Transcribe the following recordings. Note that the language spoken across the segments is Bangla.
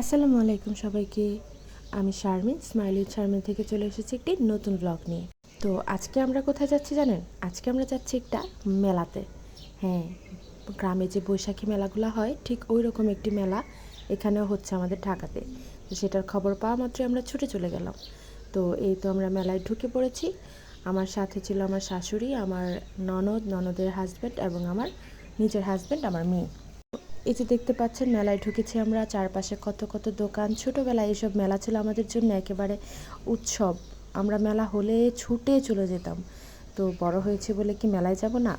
আসসালামু আলাইকুম সবাইকে। আমি শারমিন, স্মাইলি শারমিন থেকে চলে এসেছি একটি নতুন ব্লগ নিয়ে। তো আজকে আমরা কোথায় যাচ্ছি জানেন? আজকে আমরা যাচ্ছি একটা মেলাতে। হ্যাঁ গ্রামে যে বৈশাখী মেলাগুলো হয়, ঠিক ওই রকম একটি মেলা এখানেও হচ্ছে আমাদের ঢাকাতে। তো সেটার খবর পাওয়া মাত্রই আমরা ছুটে চলে গেলাম। তো এই তো আমরা মেলায় ঢুকে পড়েছি। আমার সাথে ছিল আমার শাশুড়ি, আমার ননদ, ননদের হাজব্যান্ড এবং আমার নিজের হাজব্যান্ড আমার মেয়ে। এই যে দেখতে পাচ্ছেন, মেলায় ঢুকেছি আমরা। চারপাশে কত কত দোকান। ছোটোবেলায় এইসব মেলা ছিল আমাদের জন্য একেবারে উৎসব। আমরা মেলা হলে ছুটে চলে যেতাম। তো বড় হয়েছে বলে কি মেলায় যাব না?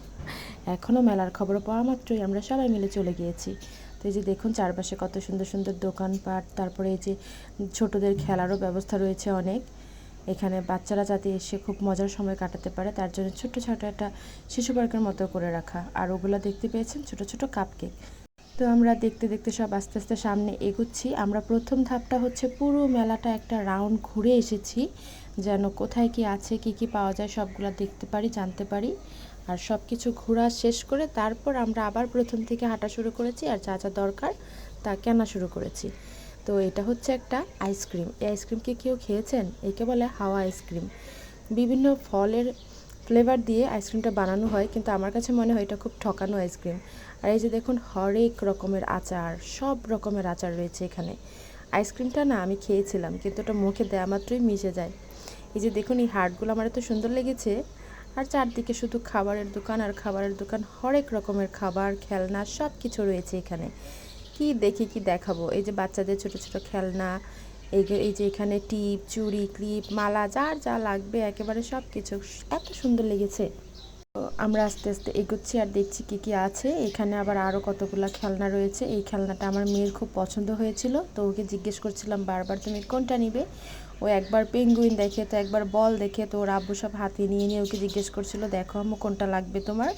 এখনও মেলার খবর পাওয়া মাত্রই আমরা সবাই মিলে চলে গিয়েছি। তো এই যে দেখুন, চারপাশে কত সুন্দর সুন্দর দোকানপাট। তারপরে এই যে ছোটদের খেলারও ব্যবস্থা রয়েছে অনেক। এখানে বাচ্চারা যাতে এসে খুব মজার সময় কাটাতে পারে, তার জন্য ছোট্ট ছোট একটা শিশু পার্কের মতো করে রাখা। আর ওগুলো দেখতে পেয়েছেন? ছোট ছোট কাপকেক তো আমরা দেখতে দেখতে সব আস্তে আস্তে সামনে এগুচ্ছি। আমরা প্রথম ধাপটা হচ্ছে পুরো মেলাটা একটা রাউন্ড ঘুরে এসেছি, যেন কোথায় কি আছে, কি কি পাওয়া যায় সবগুলো দেখতে পারি, জানতে পারি। আর সব কিছু ঘোরা শেষ করে তারপর আমরা আবার প্রথম থেকে হাঁটা শুরু করেছি আর যা যা দরকার তা কেনা শুরু করেছি। তো এটা হচ্ছে একটা আইসক্রিম এই আইসক্রিম কি কেউ খেয়েছেন? একে বলে হাওয়া আইসক্রিম বিভিন্ন ফলের ফ্লেভার দিয়ে আইসক্রিমটা বানানো হয়, কিন্তু আমার কাছে মনে হয় এটা খুব ঠকানো আইসক্রিম আর এই যে দেখুন, হরেক রকমের আচার, সব রকমের আচার রয়েছে এখানে। আইসক্রিমটা না আমি খেয়েছিলাম, কিন্তু ওটা মুখে দেওয়া মাত্রই মিশে যায়। এই যে দেখুন, এই হাটগুলো আমার এত সুন্দর লেগেছে। আর চারদিকে শুধু খাবারের দোকান আর খাবারের দোকান, হরেক রকমের খাবার, খেলনা সব কিছু রয়েছে এখানে। কি দেখি, কি দেখাবো? এই যে বাচ্চাদের ছোট ছোট খেলনা এই যে এখানে টিপ, চুড়ি, ক্লিপ, মালা, যার যা লাগবে, একেবারে সব কিছু এত সুন্দর লেগেছে। আমরা আস্তে আস্তে এগোচ্ছি আর দেখছি কি কি আছে। এখানে আবার আরও কতগুলো খেলনা রয়েছে। এই খেলনাটা আমার মেয়ের খুব পছন্দ হয়েছিল, তো ওকে জিজ্ঞেস করছিলাম, বারবার তুমি কোনটা নিবে? ও একবার পেঙ্গুইন দেখে, তো একবার বল দেখে, তো ওর আব্বু সব হাতে নিয়ে নিয়ে ওকে জিজ্ঞেস করছিল, দেখো আম্মু, কোনটা লাগবে তোমার?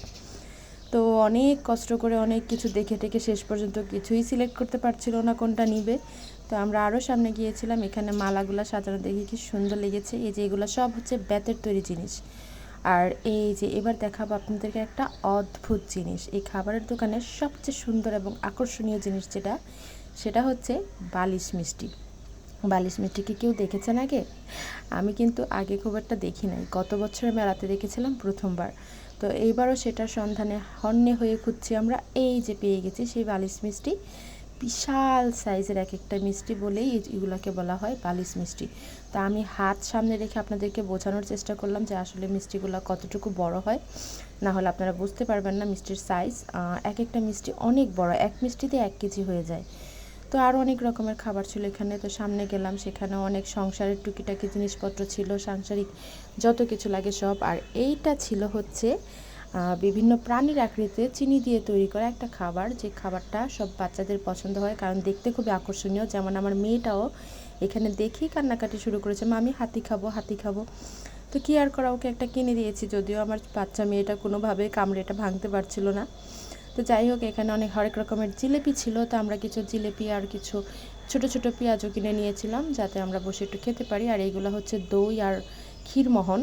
তো অনেক কষ্ট করে অনেক কিছু দেখে টেকে শেষ পর্যন্ত কিছুই সিলেক্ট করতে পারছিল না কোনটা নিবে। তো আমরা আরও সামনে গিয়েছিলাম, এখানে মালাগুলো সাজানো, দেখে কি সুন্দর লেগেছে। এই যে এগুলো সব হচ্ছে বেতের তৈরি জিনিস। আর এই যে এবার দেখাবো আপনাদেরকে একটা অদ্ভুত জিনিস। এই খাবারের দোকানের সবচেয়ে সুন্দর এবং আকর্ষণীয় জিনিস যেটা, সেটা হচ্ছে বালিশ মিষ্টি। বালিশ মিষ্টি কি কেউ দেখেছেন আগে? আমি কিন্তু আগে খুব একটা দেখি নাই। গত বছরের মেলাতে দেখেছিলাম প্রথমবার। তো এইবারও সেটার সন্ধানে হন্যে হয়ে খুঁজছি আমরা। এই যে পেয়ে গেছি সেই বালিশ মিষ্টি। বিশাল সাইজের এক একটা মিষ্টি বলেই এগুলোকে বলা হয় বালিশ মিষ্টি। তা আমি হাত সামনে রেখে আপনাদেরকে বোঝানোর চেষ্টা করলাম যে আসলে মিষ্টিগুলো কতটুকু বড় হয়। না হলে আপনারা বুঝতে পারবেন না মিষ্টির সাইজ এক একটা মিষ্টি অনেক বড়, এক মিষ্টিতে এক কেজি হয়ে যায়। তো আরও অনেক রকমের খাবার ছিল এখানে। তো সামনে গেলাম সেখানে অনেক সংসারের টুকিটাকি জিনিসপত্র ছিল, সাংসারিক যত কিছু লাগে সব। আর এইটা ছিল হচ্ছে বিভিন্ন প্রাণীর আকৃতিতে চিনি দিয়ে তৈরি করা একটা খাবার। যে খাবারটা সব বাচ্চাদের পছন্দ হয়, কারণ দেখতে খুবই আকর্ষণীয়। যেমন আমার মেয়েটাও এখানে দেখেই কান্নাকাটি শুরু করেছে, মা, আমি হাতি খাব হাতি খাব। তো কি আর করা, ওকে একটা কিনে দিয়েছি, যদিও আমার বাচ্চা মেয়েটা কোনোভাবে কামড়ে এটা ভাঙতে পারছিল না। তো যাই হোক, এখানে অনেক, হরেক রকমের জিলেপি ছিল। তো আমরা কিছু জিলেপি আর কিছু ছোট ছোট পেঁয়াজও কিনে নিয়েছিলাম, যাতে আমরা বসে একটু খেতে পারি। আর এইগুলো হচ্ছে দই আর ক্ষীরমোহন।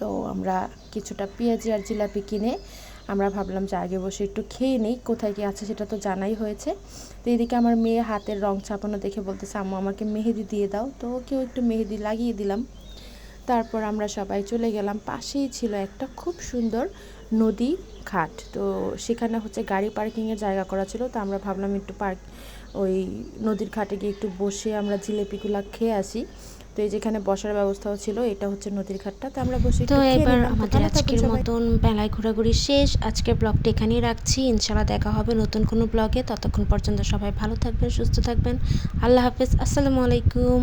তো আমরা কিছুটা পেঁয়াজি আর জিলাপি কিনে আমরা ভাবলাম যে আগে বসে একটু খেয়ে নেই, কোথায় কি আছে সেটা তো জানাই হয়েছে। তো এদিকে আমার মেয়ে হাতের রং ছাপানো দেখে বলতেছে, আম্মু, আমাকে মেহেদি দিয়ে দাও। তো ওকেও একটু মেহেদি লাগিয়ে দিলাম। তারপর আমরা সবাই চলে গেলাম। পাশেই ছিল একটা খুব সুন্দর নদী ঘাট। তো সেখানে হচ্ছে গাড়ি পার্কিংয়ের জায়গা করা ছিল। তো আমরা ভাবলাম একটু পার্ক ওই নদীর ঘাটে গিয়ে একটু বসে আমরা জিলেপিগুলা খেয়ে আসি। তো এই যেখানে বসার ব্যবস্থাও ছিল এটা হচ্ছে নদীর ঘাটটা। তো আমরা বসে তো এবার আমাদের আজকের মতন মেলায় ঘোরাঘুরি শেষ। আজকের ব্লগটা এখানেই রাখছি। ইনশাল্লাহ দেখা হবে নতুন কোনো ব্লগে। ততক্ষণ পর্যন্ত সবাই ভালো থাকবেন সুস্থ থাকবেন। আল্লাহ হাফেজ। আসসালামু আলাইকুম।